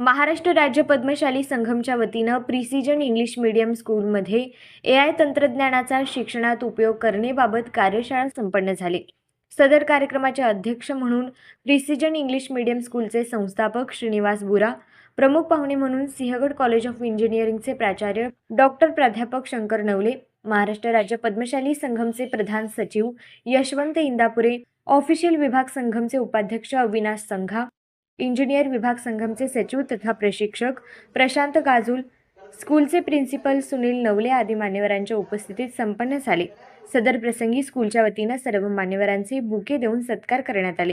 महाराष्ट्र राज्य पद्मशाली संघमच्या वतीनं precision English medium स्कूलमध्ये ए आय तंत्रज्ञानाचा शिक्षणात उपयोग करणेबाबत कार्यशाळा संपन्न झाली. सदर कार्यक्रमाचे अध्यक्ष म्हणून प्रिसिजन इंग्लिश मीडियम स्कूलचे संस्थापक श्रीनिवास बुरा प्रमुख पाहुणे म्हणून सिंहगड कॉलेज ऑफ इंजिनिअरिंगचे प्राचार्य डॉक्टर प्राध्यापक शंकर नवले महाराष्ट्र राज्य पद्मशाली संघमचे प्रधान सचिव यशवंत इंदापुरे ऑफिशियल विभाग संघमचे उपाध्यक्ष अविनाश संघा इंजिनियर विभाग संघमचे सचिव तथा प्रशिक्षक प्रशांत गाजूल स्कूलचे प्रिन्सिपल सुनील नवले आदी मान्यवरांच्या उपस्थितीत संपन्न झाले. सदर प्रसंगी स्कूलच्या वतीनं सर्व मान्यवरांचे बुके देऊन सत्कार करण्यात आले.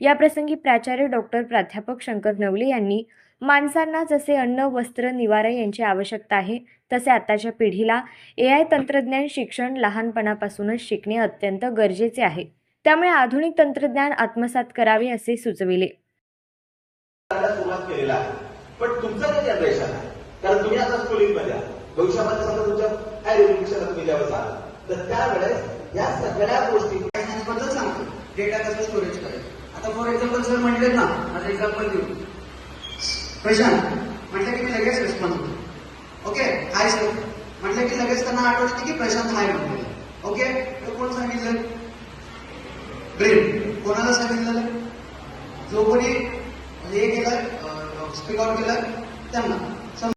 या प्रसंगी प्राचार्य डॉक्टर प्राध्यापक शंकर नवले यांनी माणसांना जसे अन्न वस्त्र निवारा यांची आवश्यकता आहे तसे आताच्या पिढीला ए आय तंत्रज्ञान शिक्षण लहानपणापासूनच शिकणे अत्यंत गरजेचे आहे. त्यामुळे आधुनिक तंत्रज्ञान आत्मसात करावे असे सुचविले. सुरुवात केलेला आहे. पण तुमचं काय जनरेशन आहे कारण तुम्ही आता स्कूलिंगमध्ये आहात. भविष्यामध्ये समजा तुमच्या हायर एज्युकेशनला तुम्ही जेव्हा जाल तर त्यावेळेस या सगळ्या गोष्टी बद्दल सांगतो. डेटा कसं स्टोरेज करायचं? आता फॉर एक्झाम्पल सर म्हटले ना माझं एक्झाम्पल देऊ. प्रशांत म्हटलं की मी लगेच रिस्पॉन्स होतो. ओके हाय सर म्हटलं की लगेच त्यांना आठवते की प्रशांत हाय म्हणतो ओके तर कोण सांगितलं? ब्रेन. कोणाला सांगितलं जो कोणी স্পিক আউট গেলে দেন না।